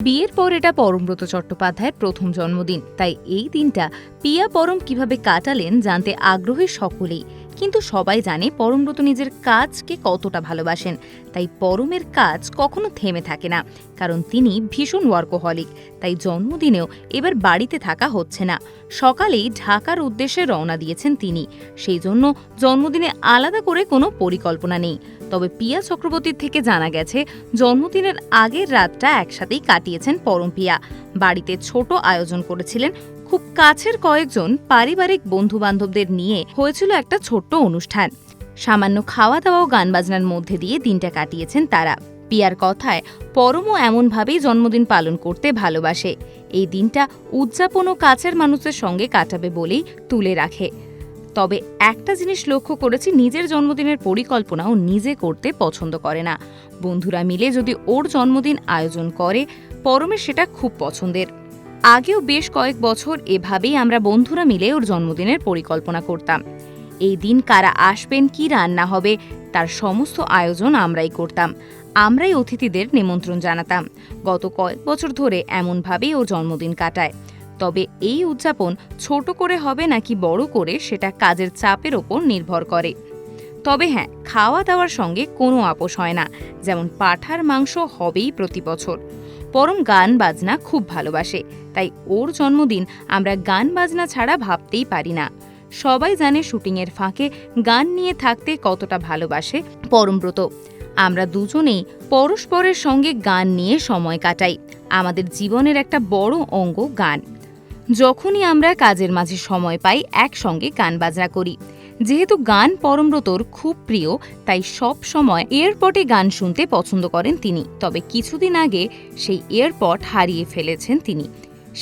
বিয়ের পর এটা পরমব্রত চট্টোপাধ্যায়ের প্রথম জন্মদিন। তাই এই দিনটা পিয়া পরম কীভাবে কাটালেন জানতে আগ্রহী সকলেই। কিন্তু সবাই জানে পরমব্রত নিজের কাজকে কতটা ভালোবাসেন। তাই পরমের কাজ কখনো থেমে থাকে না, কারণ তিনি ভীষণ ওয়ার্কোহলিক, তাই জন্মদিনেও এবার বাড়িতে থাকা হচ্ছে না। সকালেই ঢাকার উদ্দেশ্যে রওনা দিয়েছেন তিনি, সেই জন্য জন্মদিনে আলাদা করে কোনো পরিকল্পনা নেই। তবে পিয়া চক্রবর্তীর থেকে জানা গেছে, জন্মদিনের আগের রাতটা একসাথেই কাটিয়েছেন পরম পিয়া। বাড়িতে ছোট আয়োজন করেছিলেন, খুব কাছের কয়েকজন পারিবারিক বন্ধু বান্ধবদের নিয়ে হয়েছিল একটা ছোট্ট অনুষ্ঠান। সামান্য খাওয়া দাওয়া ও গান বাজনার মধ্যে দিয়ে দিনটা কাটিয়েছেন তারা। পিয়ার কথায়, পরমও এমনভাবেই জন্মদিন পালন করতে ভালোবাসে। এই দিনটা উদযাপন ও কাছের মানুষের সঙ্গে কাটাবে বলেই তুলে রাখে। তবে একটা জিনিস লক্ষ্য করেছি, নিজের জন্মদিনের পরিকল্পনাও নিজে করতে পছন্দ করে না। বন্ধুরা মিলে যদি ওর জন্মদিন আয়োজন করে, পরমের সেটা খুব পছন্দের। আগেও বেশ কয়েক বছর এভাবেই আমরা বন্ধুরা মিলে ওর জন্মদিনের পরিকল্পনা করতাম। এই দিন কারা আসবেন, কি রান্না হবে, তার সমস্ত আয়োজন আমরাই করতাম। আমরাই অতিথিদের নিমন্ত্রণ জানাতাম। গত কয়েক বছর ধরে এমনভাবেই ও জন্মদিন কাটায়। তবে এই উদযাপন ছোট করে হবে নাকি বড় করে সেটা কাজের চাপের ওপর নির্ভর করে। তবে হ্যাঁ খাওয়া দাওয়ার সঙ্গে কোনো আপোষ হয় না, যেমন পাঠার মাংস হবেই প্রতি বছর। পরম গান বাজনা খুব ভালোবাসে, তাই ওর জন্মদিন আমরা গান বাজনা ছাড়া ভাবতেই পারি না। সবাই জানে শুটিংয়ের ফাঁকে গান নিয়ে থাকতে কতটা ভালোবাসে পরমব্রত। আমরা দুজনেই পরস্পরের সঙ্গে গান নিয়ে সময় কাটাই, আমাদের জীবনের একটা বড় অঙ্গ গান। যখনই আমরা কাজের মাঝে সময় পাই, একসঙ্গে গান বাজনা করি। যেহেতু গান পরমব্রতর খুব প্রিয়, তাই সব সময় এয়ারপটে গান শুনতে পছন্দ করেন তিনি। তবে কিছুদিন আগে সেই এয়ারপট হারিয়ে ফেলেছেন তিনি।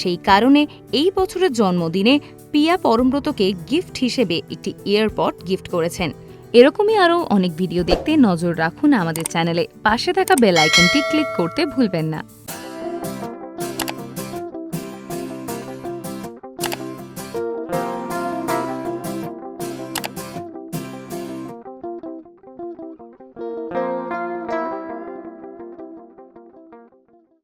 সেই কারণে এই বছরের জন্মদিনে পিয়া পরমব্রতকে গিফট হিসেবে একটি ইয়ারপড গিফট করেছেন। এরকমই আরও অনেক ভিডিও দেখতে নজর রাখুন আমাদের চ্যানেলে। পাশে থাকা বেল আইকনটি ক্লিক করতে ভুলবেন না।